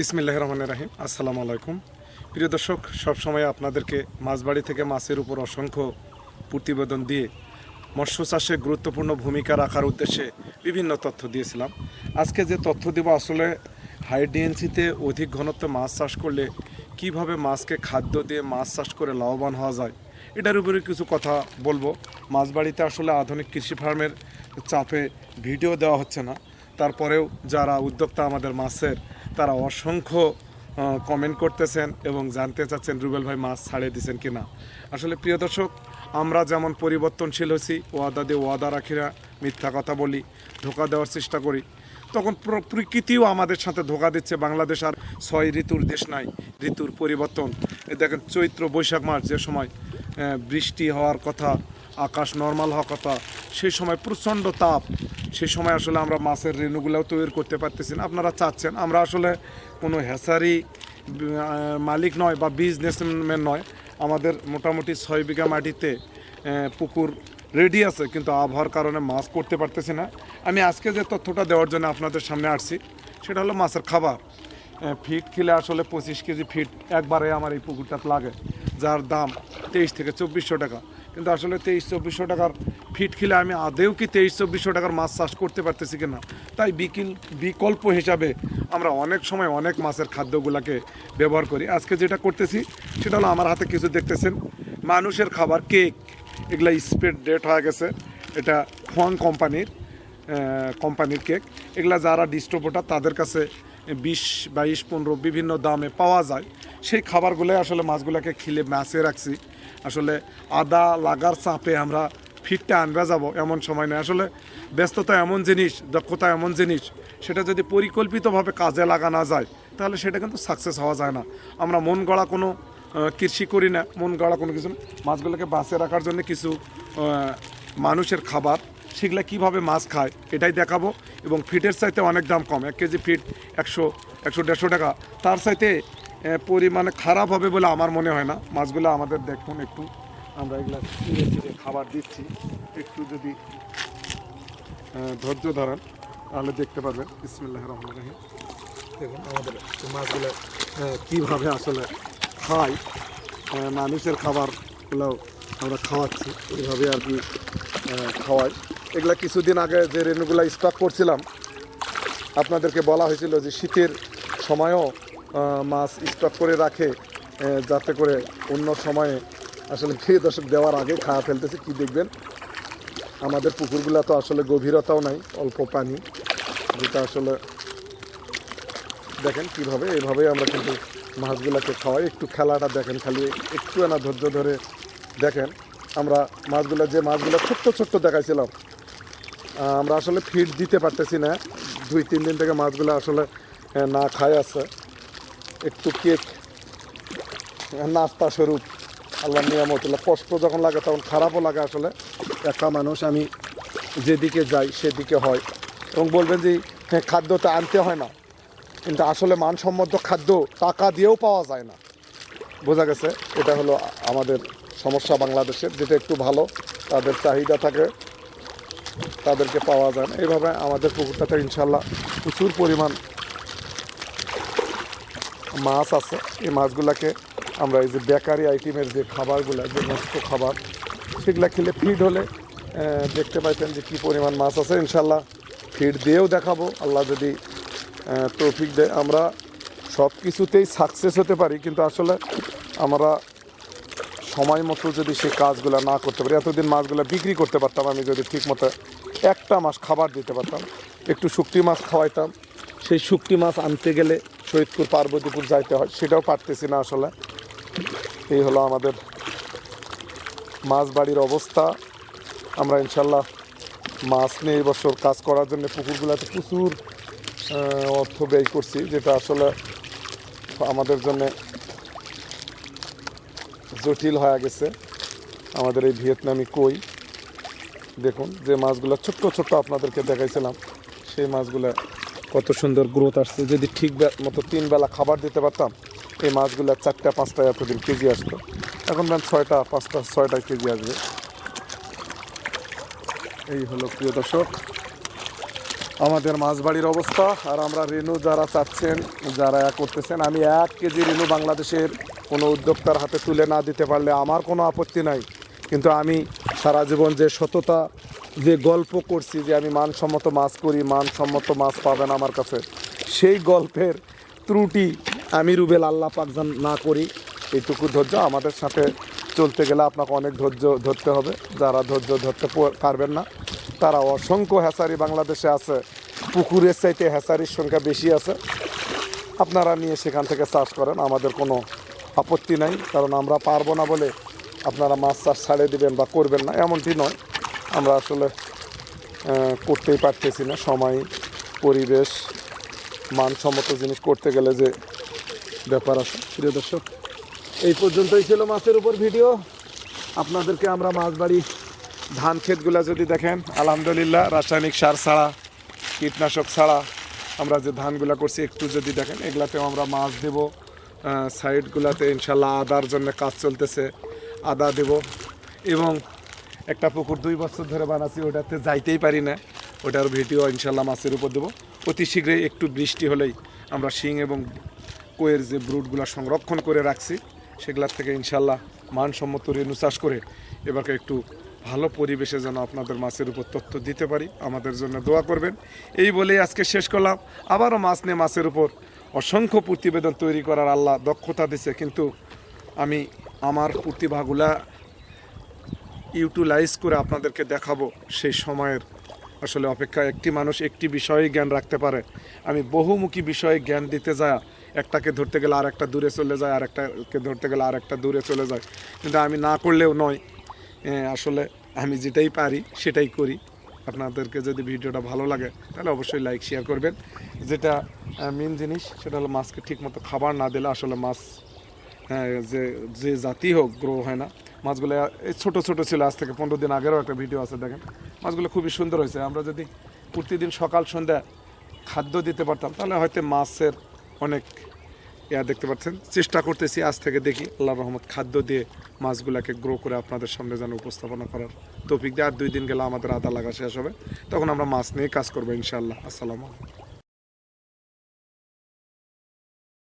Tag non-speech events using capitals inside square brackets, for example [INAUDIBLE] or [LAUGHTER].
বিসমিল্লাহ রহমান রাহিম। আসসালামু আলাইকুম। প্রিয় দর্শক, সবসময় আপনাদেরকে মাছবাড়ি থেকে মাছের উপর অসংখ্য প্রতিবেদন দিয়ে মৎস্য চাষে গুরুত্বপূর্ণ ভূমিকা রাখার উদ্দেশ্যে বিভিন্ন তথ্য দিয়েছিলাম। আজকে যে তথ্য দেব, আসলে হাই ডিএনসিতে অধিক ঘনত্ব মাছ চাষ করলে কীভাবে মাছকে খাদ্য দিয়ে মাছ চাষ করে লাভবান হওয়া যায়, এটার উপরে কিছু কথা বলব। মাছবাড়িতে আসলে আধুনিক কৃষি ফার্মের চাপে ভিডিও দেওয়া হচ্ছে না। তারপরেও যারা উদ্যোক্তা আমাদের মাছের তারা অসংখ্য কমেন্ট করতেছেন এবং জানতে চাচ্ছেন রুবেল ভাই মাছ ছাড়িয়ে দিচ্ছেন কি না আসলে প্রিয় দর্শক, আমরা যেমন পরিবর্তনশীল হয়েছি, ওয়াদা দিয়ে ওয়াদা রাখি না মিথ্যা কথা বলি, ধোকা দেওয়ার চেষ্টা করি। তখন প্রকৃতিও আমাদের সাথে ধোকা দিচ্ছে, বাংলাদেশ আর ছয় ঋতুর দেশ নাই, ঋতুর পরিবর্তন। দেখেন চৈত্র বৈশাখ মাস যে সময় বৃষ্টি হওয়ার কথা, আকাশ নর্মাল হওয়ার কথা সেই সময় প্রচণ্ড তাপ সেই সময় আসলে আমরা মাছের রেণুগুলোও তৈরি করতে পারতেছি না। আপনারা চাচ্ছেন, আমরা আসলে কোনো হেসারি মালিক নয় বা বিজনেসম্যান নয়। আমাদের মোটামুটি ছয় বিঘা মাটিতে পুকুর রেডি আছে, কিন্তু আবহাওয়ার কারণে মাছ করতে পারতেছি না। আমি আজকে যে তথ্যটা দেওয়ার জন্য আপনাদের সামনে আসছি, সেটা হলো মাছের খাবার। ফিট খেলে আসলে পঁচিশ কেজি ফিট একবারে আমার এই পুকুরটা লাগে, যার দাম তেইশ থেকে চব্বিশশো টাকা। কিন্তু আসলে তেইশ, চব্বিশশো টাকার ফিট খেলে আমি আদেও কি তেইশ, চব্বিশশো টাকার মাছ চাষ করতে পারতেছি কিনা? তাই বিকিল, বিকল্প হিসাবে আমরা অনেক সময় অনেক মাছের খাদ্যগুলোকে ব্যবহার করি। আজকে যেটা করতেছি, সেটা হলো আমার হাতে কিছু দেখতেছেন। মানুষের খাবার কেক, এগুলা স্প্রেড ডেট হয়ে গেছে। এটা ফোয়াং কোম্পানির কোম্পানির কেক। এগুলা যারা ডিস্ট্রিবিউটার তাদের কাছে বিশ, বাইশ, পনেরো বিভিন্ন দামে পাওয়া যায়। সেই খাবারগুলো আসলে মাছগুলোকে খিলে মাছে রাখছি। আসলে আদা লাগার চাপে আমরা ফিটটা আনবে যাব এমন সময় নেই। আসলে ব্যস্ততা এমন জিনিস, দক্ষতা এমন জিনিস, সেটা যদি পরিকল্পিতভাবে কাজে লাগানো যায়, তাহলে সেটা কিন্তু সাকসেস হওয়া যায় না। আমরা মন গড়া কোনো কৃষি করি না, মন গড়া কোনো কিছু মাছগুলোকে বাঁচে রাখার জন্য কিছু মানুষের খাবার, সেগুলো কীভাবে মাছ খায়, এটাই দেখাবো। এবং ফিটের চাইতে অনেক দাম কম, এক কেজি ফিট একশো একশো দেড়শো টাকা। তার চাইতে পরিমাণে খারাপ হবে বলে আমার মনে হয় না। মাছগুলো আমাদের দেখুন একটু। আমরা এগুলো চিড়ে চিড়ে খাবার দিচ্ছি। একটু যদি ধৈর্য ধরেন, তাহলে দেখতে পারবেন। ইসমিল্লাহ রহমান রহিম। দেখুন আমাদের মাছগুলো কীভাবে আসলে খাই মানুষের খাবারগুলো আমরা খাওয়াচ্ছি। এইভাবে আর কি খাওয়াই। এগুলা কিছুদিন আগে যে রেণুগুলো স্টক করছিলাম, আপনাদেরকে বলা হয়েছিল যে শীতের সময়ও মাছ স্টক করে রাখে যাতে করে অন্য সময়ে আসলে [LAUGHS] প্রিয় দর্শক দেওয়ার আগে খাওয়া ফেলতেছে। কি দেখবেন? আমাদের পুকুরগুলো তো আসলে গভীরতাও নাই, অল্প পানি, যেটা আসলে দেখেন কীভাবে এইভাবে আমরা কিন্তু মাছগুলোকে খাওয়াই। একটু খেলাটা দেখেন খালি, একটু না ধৈর্য ধরে দেখেন। আমরা মাছগুলো, যে মাছগুলো ছোট্ট ছোট্ট দেখাইছিলাম আমরা আসলে ফিড দিতে পারতেছি না। দুই, তিন দিন থেকে মাছগুলো আসলে না খায় আছে। একটু কেক নাস্তা স্বরূপ, আল্লাহ নিয়ামতুল্লাহ কষ্ট যখন লাগে তখন খারাপও লাগে আসলে। একা মানুষ, আমি যেদিকে যাই সেদিকে হয়। এবং বলবেন যে হ্যাঁ খাদ্য তো আনতে হয় না। কিন্তু আসলে মানসম্মত খাদ্য টাকা দিয়েও পাওয়া যায় না। বোঝা গেছে? এটা হলো আমাদের সমস্যা বাংলাদেশের। যেটা একটু ভালো, তাদের চাহিদা থাকে, তাদেরকে পাওয়া যায় না। এইভাবে আমাদের পুকুরটাতে ইনশাল্লাহ প্রচুর পরিমাণ মাছ আছে, এই মাছগুলোকে আমরা এই যে বেকারি আইটেমের যে খাবারগুলো, যে নষ্ট খাবার, সেগুলো খেলে ফিড হলে দেখতে পাইতেন যে কী পরিমাণ মাছ আছে। ইনশাল্লাহ ফিড দিয়েও দেখাবো। আল্লাহ যদি তৌফিক দেয়। আমরা সব কিছুতেই সাকসেস হতে পারি, কিন্তু আসলে আমরা সময় মতো যদি সেই কাজগুলো না করতে পারি, এতদিন মাছগুলো বিক্রি করতে পারতাম, আমি যদি ঠিক মতো একটা মাস খাবার দিতে পারতাম, একটু শুকটি মাছ খাওয়াইতাম, সেই শুকটি মাছ আনতে গেলে শহীদপুর পার্বতীপুর যাইতে হয়, সেটাও পারতেছি না আসলে। এই হলো আমাদের মাছ বাড়ির অবস্থা। আমরা ইনশাল্লাহ মাছ নিয়ে এই বছর কাজ করার জন্য পুকুরগুলোতে প্রচুর অর্থ ব্যয় করছি, যেটা আসলে আমাদের জন্য জটিল হয়ে গেছে। আমাদের এই ভিয়েতনামি কই, দেখুন, যে মাছগুলো ছোট্ট ছোট্ট আপনাদেরকে দেখাইছিলাম, সেই মাছগুলো কত সুন্দর গ্রোথ আসছে। যদি ঠিক মতো তিন বেলা খাবার দিতে পারতাম, এই মাছগুলো চারটা, পাঁচটা এতদিন কেজি আসতো। এখন দেন ছয়টা, পাঁচটা, ছয়টা কেজি আসবে। এই হলো প্রিয় দর্শক, আমাদের মাছ বাড়ির অবস্থা। আর আমরা রেনু যারা চাচ্ছেন, যারা এক করতেছেন, আমি এক কেজি রেনু বাংলাদেশের কোনো উদ্যোক্তার হাতে তুলে না দিতে পারলে আমার কোনো আপত্তি নাই। কিন্তু আমি সারা জীবন যে সততা যে গল্প করছি যে আমি মানসম্মত মাছ করি, মানসম্মত মাছ পাবেন আমার কাছে, সেই গল্পের ত্রুটি আমি রুবেল আল্লাহ পাক যেন না করি এইটুকু ধৈর্য আমাদের সাথে চলতে গেলে আপনাকে অনেক ধৈর্য ধরতে হবে। যারা ধৈর্য ধরতে পারবেন না, তারা অসংখ্য হ্যাসারি বাংলাদেশে আছে, পুকুরের চাইতে হ্যাসারির সংখ্যা বেশি আছে। আপনারা নিয়ে সেখান থেকে চাষ করেন, আমাদের কোনো আপত্তি নাই, কারণ আমরা পারব না বলে আপনারা মাছ চাষ ছাড়ে দেবেন বা করবেন না, এমনটি নয়। আমরা আসলে করতেই পারতেছি না। সময়, পরিবেশ, মানসম্মত জিনিস করতে গেলে যে ব্যাপার আছে। প্রিয় দর্শক, এই পর্যন্তই ছিল মাছের উপর ভিডিও। আপনাদেরকে আমরা মাছ বাড়ি ধান ক্ষেতগুলো যদি দেখেন, আলহামদুলিল্লাহ রাসায়নিক সার ছাড়া, কীটনাশক ছাড়া আমরা যে ধানগুলো করছি, একটু যদি দেখেন, এগুলাতেও আমরা মাছ দেব। সাইডগুলোতে ইনশাল্লাহ আদার জন্য কাজ চলতেছে, আদা দেব। এবং একটা পুকুর দুই বছর ধরে বানাচ্ছি, ওটাতে যাইতেই পারি না। ওটার ভিডিও ইনশাল্লাহ মাছের উপর দেবো। অতি শীঘ্রই একটু বৃষ্টি হলেই আমরা শিং এবং কোয়ের যে ব্রুটগুলো সংরক্ষণ করে রাখছি, সেগুলোর থেকে ইনশাল্লাহ মানসম্মত রেণু চাষ করে এবারকে একটু ভালো পরিবেশে যেন আপনাদের মাছের উপর তথ্য দিতে পারি, আমাদের জন্য দোয়া করবেন। এই বলেই আজকে শেষ করলাম। আবারও মাছ নিয়ে মাছের উপর অসংখ্য প্রতিবেদন তৈরি করার আল্লাহ দক্ষতা দিছে, কিন্তু আমি আমার প্রতিভাগুলা ইউটিলাইজ করে আপনাদেরকে দেখাবো সেই সময়ের আসলে অপেক্ষা একটি মানুষ একটি বিষয়ে জ্ঞান রাখতে পারে। আমি বহুমুখী বিষয়ে জ্ঞান দিতে যায়, একটাকে ধরতে গেলে আর একটা দূরে চলে যায় আর একটাকে ধরতে গেলে আর একটা দূরে চলে যায়। কিন্তু আমি না করলেও নয় আসলে আমি যেটাই পারি সেটাই করি। আপনাদেরকে যদি ভিডিওটা ভালো লাগে, তাহলে অবশ্যই লাইক শেয়ার করবেন। যেটা মেন জিনিস, সেটা হলো মাছকে ঠিকমতো খাবার না দিলে আসলে মাছ যে যে জাতি হোক গ্রো হয় না। মাছগুলো, এই ছোটো ছোটো ছিল আজ থেকে পনেরো দিন আগেরও একটা ভিডিও আছে, দেখেন। মাছগুলো খুবই সুন্দর হয়েছে। আমরা যদি প্রতিদিন সকাল, সন্ধ্যা খাদ্য দিতে পারতাম, তাহলে হয়তো মাছের অনেক ইয়া দেখতে পাচ্ছেন। চেষ্টা করতেছি আজ থেকে দেখি। আল্লাহ রহমত খাদ্য দিয়ে মাছগুলোকে গ্রো করে আপনাদের সামনে যেন উপস্থাপনা করার তৌফিক দিয়ে। আর দুই দিন গেলে আমাদের আদা লাগা শেষ হবে। তখন আমরা মাছ নিয়ে কাজ করব ইনশাআল্লাহ। আসসালামু আলাইকুম।